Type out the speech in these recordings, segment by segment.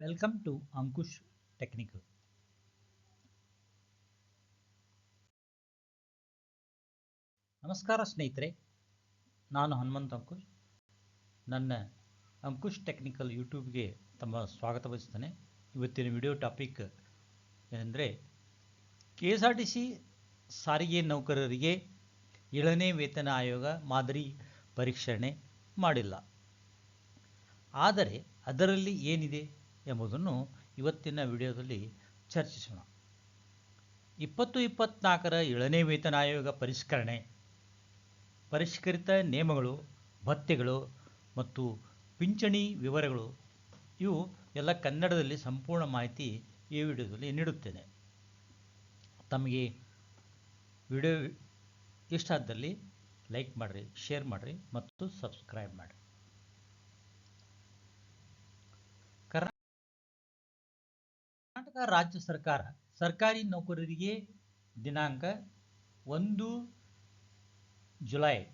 Welcome to Ankush Technical. ನಮಸ್ಕಾರ ಸ್ನೇಹಿತರೆ, ನಾನು ಹನುಮಂತ್ ಅಂಕುಶ್. ನನ್ನ ಅಂಕುಶ್ ಟೆಕ್ನಿಕಲ್ ಯೂಟ್ಯೂಬ್ಗೆ ತಮ್ಮ ಸ್ವಾಗತ ಬಯಸ್ತೇನೆ ಇವತ್ತಿನ ವಿಡಿಯೋ ಟಾಪಿಕ್ ಏನೆಂದರೆ K S R T C ಸಾರಿಗೆ ನೌಕರರಿಗೆ ಏಳನೇ ವೇತನ ಆಯೋಗ ಮಾದರಿ ಪರೀಕ್ಷಣೆ ಮಾಡಿಲ್ಲ. ಆದರೆ ಅದರಲ್ಲಿ ಏನಿದೆ? ಎಂಬುದನ್ನು ಇವತ್ತಿನ ವಿಡಿಯೋದಲ್ಲಿ ಚರ್ಚಿಸೋಣ. ಇಪ್ಪತ್ತು ಇಪ್ಪತ್ನಾಲ್ಕರ ಏಳನೇ ವೇತನ ಆಯೋಗ ಪರಿಷ್ಕರಣೆ. ಪರಿಷ್ಕೃತ ನಿಯಮಗಳು ಭತ್ಯೆಗಳು ಮತ್ತು ಪಿಂಚಣಿ ವಿವರಗಳು ಇವು ಎಲ್ಲ ಕನ್ನಡದಲ್ಲಿ ಸಂಪೂರ್ಣ ಮಾಹಿತಿ ಈ ವಿಡಿಯೋದಲ್ಲಿ ನೀಡುತ್ತೇನೆ. ತಮಗೆ ವಿಡಿಯೋ ಇಷ್ಟ ಆದಲ್ಲಿ ಲೈಕ್ ಮಾಡಿರಿ, ಶೇರ್ ಮಾಡಿರಿ ಮತ್ತು ಸಬ್ಸ್ಕ್ರೈಬ್ ಮಾಡಿರಿ. ಕರ್ನಾಟಕ ರಾಜ್ಯ ಸರ್ಕಾರ, ಸರ್ಕಾರಿ ನೌಕರರಿಗೆ ದಿನಾಂಕ ಒಂದು ಜುಲೈ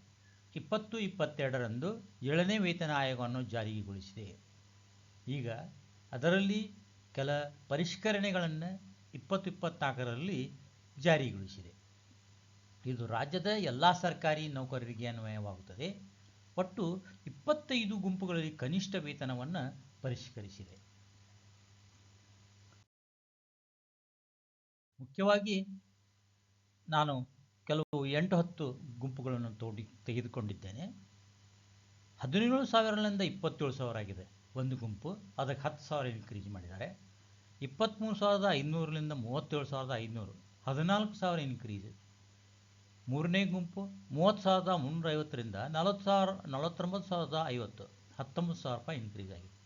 ಇಪ್ಪತ್ತು ಇಪ್ಪತ್ತೆರಡರಂದು ಏಳನೇ ವೇತನ ಆಯೋಗವನ್ನು ಜಾರಿಗೊಳಿಸಿದೆ. ಈಗ ಅದರಲ್ಲಿ ಕೆಲ ಪರಿಷ್ಕರಣೆಗಳನ್ನು ಇಪ್ಪತ್ತು ಇಪ್ಪತ್ನಾಲ್ಕರಲ್ಲಿ ಜಾರಿಗೊಳಿಸಿದೆ. ಇದು ರಾಜ್ಯದ ಎಲ್ಲ ಸರ್ಕಾರಿ ನೌಕರರಿಗೆ ಅನ್ವಯವಾಗುತ್ತದೆ. ಒಟ್ಟು ಇಪ್ಪತ್ತೈದು ಗುಂಪುಗಳಲ್ಲಿ ಕನಿಷ್ಠ ವೇತನವನ್ನು ಪರಿಷ್ಕರಿಸಿದೆ. ಮುಖ್ಯವಾಗಿ ನಾನು ಕೆಲವು ಎಂಟು ಹತ್ತು ಗುಂಪುಗಳನ್ನು ತೋಡಿ ತೆಗೆದುಕೊಂಡಿದ್ದೇನೆ. ಹದಿನೇಳು ಸಾವಿರದಿಂದ ಇಪ್ಪತ್ತೇಳು ಸಾವಿರ ಆಗಿದೆ ಒಂದು ಗುಂಪು. ಅದಕ್ಕೆ ಹತ್ತು ಸಾವಿರ ಇನ್ಕ್ರೀಸ್ ಮಾಡಿದ್ದಾರೆ. ಇಪ್ಪತ್ತ್ಮೂರು ಸಾವಿರದ ಐನೂರರಿಂದ ಮೂವತ್ತೇಳು ಸಾವಿರದ ಐನೂರು. ಹದಿನಾಲ್ಕು ಸಾವಿರ ಇನ್ಕ್ರೀಸ್ ಮೂರನೇ ಗುಂಪು ಮೂವತ್ತು ಸಾವಿರದ ಮುನ್ನೂರೈವತ್ತರಿಂದ ನಲವತ್ತು ಸಾವಿರ ನಲವತ್ತೊಂಬತ್ತು ಸಾವಿರದ ಐವತ್ತು. ಹತ್ತೊಂಬತ್ತು ಸಾವಿರ ರೂಪಾಯಿ ಇನ್ಕ್ರೀಸ್ ಆಗಿದೆ.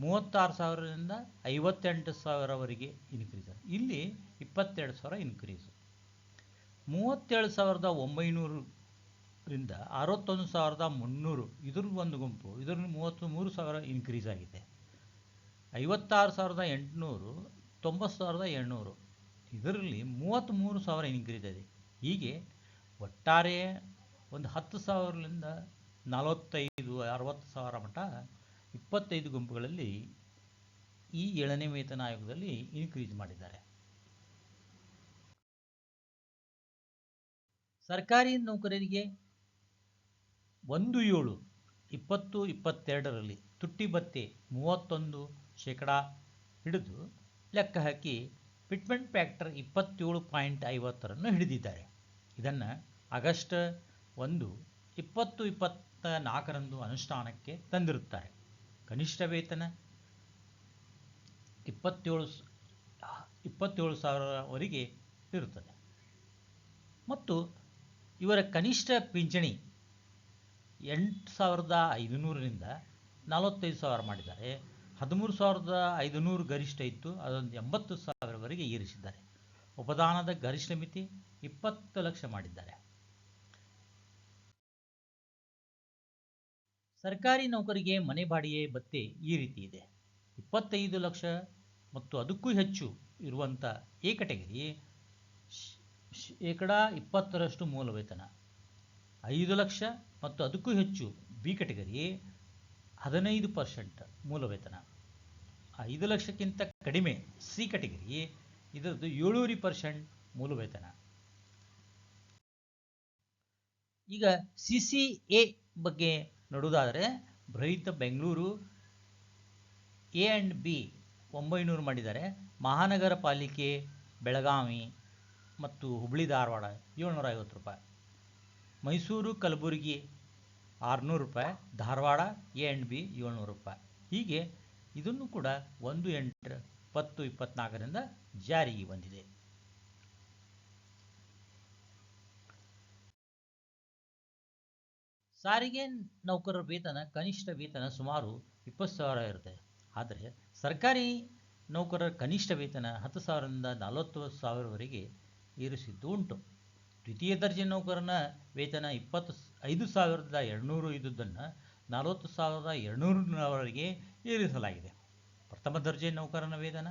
ಮೂವತ್ತಾರು ಸಾವಿರದಿಂದ ಐವತ್ತೆಂಟು ಸಾವಿರವರೆಗೆ ಇನ್ಕ್ರೀಸ್ ಇಲ್ಲಿ ಇಪ್ಪತ್ತೆರಡು ಸಾವಿರ ಇನ್ಕ್ರೀಸ್ ಮೂವತ್ತೇಳು ಸಾವಿರದ ಒಂಬೈನೂರರಿಂದ ಅರವತ್ತೊಂದು ಸಾವಿರದ ಮುನ್ನೂರು. ಇದ್ರ ಒಂದು ಗುಂಪು. ಇದ್ರ ಮೂವತ್ತು ಮೂರು ಸಾವಿರ ಇನ್ಕ್ರೀಸ್ ಆಗಿದೆ. ಐವತ್ತಾರು ಸಾವಿರದ ಎಂಟುನೂರು, ತೊಂಬತ್ತು ಸಾವಿರದ ಏಳ್ನೂರು. ಇದರಲ್ಲಿ ಮೂವತ್ತ್ಮೂರು ಸಾವಿರ ಇನ್ಕ್ರೀಸ್ ಇದೆ ಹೀಗೆ ಒಟ್ಟಾರೆ ಒಂದು ಹತ್ತು ಸಾವಿರದಿಂದ ನಲವತ್ತೈದು, ಅರವತ್ತು ಸಾವಿರ ಮಟ್ಟ ಇಪ್ಪತ್ತೈದು ಗುಂಪುಗಳಲ್ಲಿ ಈ ಏಳನೇ ವೇತನ ಆಯೋಗದಲ್ಲಿ ಇನ್ಕ್ರೀಸ್ ಮಾಡಿದ್ದಾರೆ. ಸರ್ಕಾರಿ ನೌಕರರಿಗೆ ಒಂದು ಏಳು ಇಪ್ಪತ್ತು ಇಪ್ಪತ್ತೆರಡರಲ್ಲಿ ತುಟ್ಟಿ ಭತ್ಯೆ ಮೂವತ್ತೊಂದು ಶೇಕಡ ಹಿಡಿದು ಲೆಕ್ಕ ಹಾಕಿ ಫಿಟ್ಮೆಂಟ್ ಫ್ಯಾಕ್ಟರ್ ಇಪ್ಪತ್ತೇಳು ಪಾಯಿಂಟ್ ಐವತ್ತರನ್ನು ಹಿಡಿದಿದ್ದಾರೆ. ಇದನ್ನು ಆಗಸ್ಟ್ ಒಂದು ಇಪ್ಪತ್ತು ಇಪ್ಪತ್ತ ನಾಲ್ಕರಂದು ಅನುಷ್ಠಾನಕ್ಕೆ ತಂದಿರುತ್ತಾರೆ. ಕನಿಷ್ಠ ವೇತನ ಇಪ್ಪತ್ತೇಳು ಇಪ್ಪತ್ತೇಳು ಸಾವಿರವರೆಗೆ ಇರುತ್ತದೆ. ಮತ್ತು ಇವರ ಕನಿಷ್ಠ ಪಿಂಚಣಿ ಎಂಟು ಸಾವಿರದ ಐದುನೂರರಿಂದ ನಲವತ್ತೈದು ಸಾವಿರ ಮಾಡಿದ್ದಾರೆ. ಹದಿಮೂರು ಸಾವಿರದ ಐದುನೂರು ಗರಿಷ್ಠ ಇತ್ತು ಅದೊಂದು ಎಂಬತ್ತು ಸಾವಿರವರೆಗೆ ಏರಿಸಿದ್ದಾರೆ. ಉಪದಾನದ ಗರಿಷ್ಠ ಮಿತಿ ಇಪ್ಪತ್ತು ಲಕ್ಷ ಮಾಡಿದ್ದಾರೆ. ಸರ್ಕಾರಿ ನೌಕರಿಗೆ ಮನೆ ಬಾಡಿಗೆ ಭತ್ಯೆ ಈ ರೀತಿ ಇದೆ. ಇಪ್ಪತ್ತೈದು ಲಕ್ಷ ಮತ್ತು ಅದಕ್ಕೂ ಹೆಚ್ಚು ಇರುವಂಥ ಎ ಕೆಟಗರಿ ಶೇಕಡಾ ಇಪ್ಪತ್ತರಷ್ಟು ಮೂಲ ವೇತನ. ಐದು ಲಕ್ಷ ಮತ್ತು ಅದಕ್ಕೂ ಹೆಚ್ಚು ಬಿ ಕೆಟಗರಿ ಹದಿನೈದು ಪರ್ಸೆಂಟ್ ಮೂಲ ವೇತನ. ಐದು ಲಕ್ಷಕ್ಕಿಂತ ಕಡಿಮೆ ಸಿ ಕೆಟಗರಿ ಇದರದ್ದು ಏಳೂವರೆ ಪರ್ಸೆಂಟ್ ಮೂಲ ವೇತನ. ಈಗ ಸಿ ಸಿ ಎ ಬಗ್ಗೆ ನೋಡುವುದಾದರೆ ಬೃಹತ್ ಬೆಂಗಳೂರು ಎ ಆ್ಯಂಡ್ ಬಿ ಒಂಬೈನೂರು ಮಾಡಿದ್ದಾರೆ. ಮಹಾನಗರ ಪಾಲಿಕೆ ಬೆಳಗಾವಿ ಮತ್ತು ಹುಬ್ಬಳ್ಳಿ ಧಾರವಾಡ ಏಳ್ನೂರ ಐವತ್ತು ರೂಪಾಯಿ. ಮೈಸೂರು ಕಲಬುರಗಿ ಆರುನೂರು ರೂಪಾಯಿ. ಧಾರವಾಡ ಎ ಆ್ಯಂಡ್ ಬಿ ಏಳ್ನೂರು ರೂಪಾಯಿ. ಹೀಗೆ ಇದನ್ನು ಕೂಡ ಒಂದು ಎಂಟು ಇಪ್ಪತ್ತು ಇಪ್ಪತ್ತ್ನಾಲ್ಕರಿಂದ ಜಾರಿಗೆ ಬಂದಿದೆ. ಸಾರಿಗೆ ನೌಕರರ ವೇತನ, ಕನಿಷ್ಠ ವೇತನ ಸುಮಾರು ಇಪ್ಪತ್ತು ಸಾವಿರ ಇರುತ್ತೆ. ಆದರೆ ಸರ್ಕಾರಿ ನೌಕರರ ಕನಿಷ್ಠ ವೇತನ ಹತ್ತು ಸಾವಿರದಿಂದ ನಲವತ್ತು ಸಾವಿರವರೆಗೆ ಏರಿಸಿದ್ದು ಉಂಟು. ದ್ವಿತೀಯ ದರ್ಜೆ ನೌಕರನ ವೇತನ ಇಪ್ಪತ್ತು ಐದು ಸಾವಿರದ ಎರಡುನೂರು ಇದ್ದುದನ್ನು ನಲವತ್ತು ಸಾವಿರದ ಎರಡುನೂರವರೆಗೆ ಏರಿಸಲಾಗಿದೆ. ಪ್ರಥಮ ದರ್ಜೆ ನೌಕರನ ವೇತನ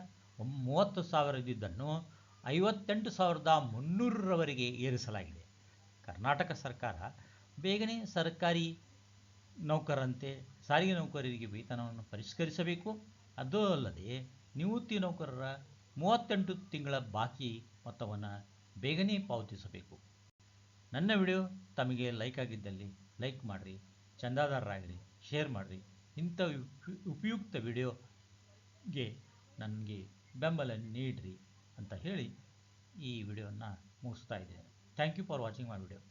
ಮೂವತ್ತು ಸಾವಿರ ಇದ್ದುದನ್ನು ಐವತ್ತೆಂಟು ಸಾವಿರದ ಮುನ್ನೂರರವರೆಗೆ ಏರಿಸಲಾಗಿದೆ. ಕರ್ನಾಟಕ ಸರ್ಕಾರ ಬೇಗನೆ ಸರ್ಕಾರಿ ನೌಕರರಂತೆ ಸಾರಿಗೆ ನೌಕರರಿಗೆ ವೇತನವನ್ನು ಪರಿಷ್ಕರಿಸಬೇಕು. ಅದೂ ಅಲ್ಲದೆ ನಿವೃತ್ತಿ ನೌಕರರ ಮೂವತ್ತೆಂಟು ತಿಂಗಳ ಬಾಕಿ ಮೊತ್ತವನ್ನು ಬೇಗನೆ ಪಾವತಿಸಬೇಕು. ನನ್ನ ವಿಡಿಯೋ ತಮಗೆ ಲೈಕ್ ಆಗಿದ್ದಲ್ಲಿ ಲೈಕ್ ಮಾಡಿರಿ, ಚಂದಾದಾರರಾಗಿರಿ, ಶೇರ್ ಮಾಡಿರಿ. ಇಂಥ ಉಪ- ಉಪಯುಕ್ತ ವಿಡಿಯೋಗೆ ನನಗೆ ಬೆಂಬಲ ನೀಡಿರಿ ಅಂತ ಹೇಳಿ ಈ ವಿಡಿಯೋನ ಮುಗಿಸ್ತಾ ಇದ್ದೇನೆ. Thank you for watching my video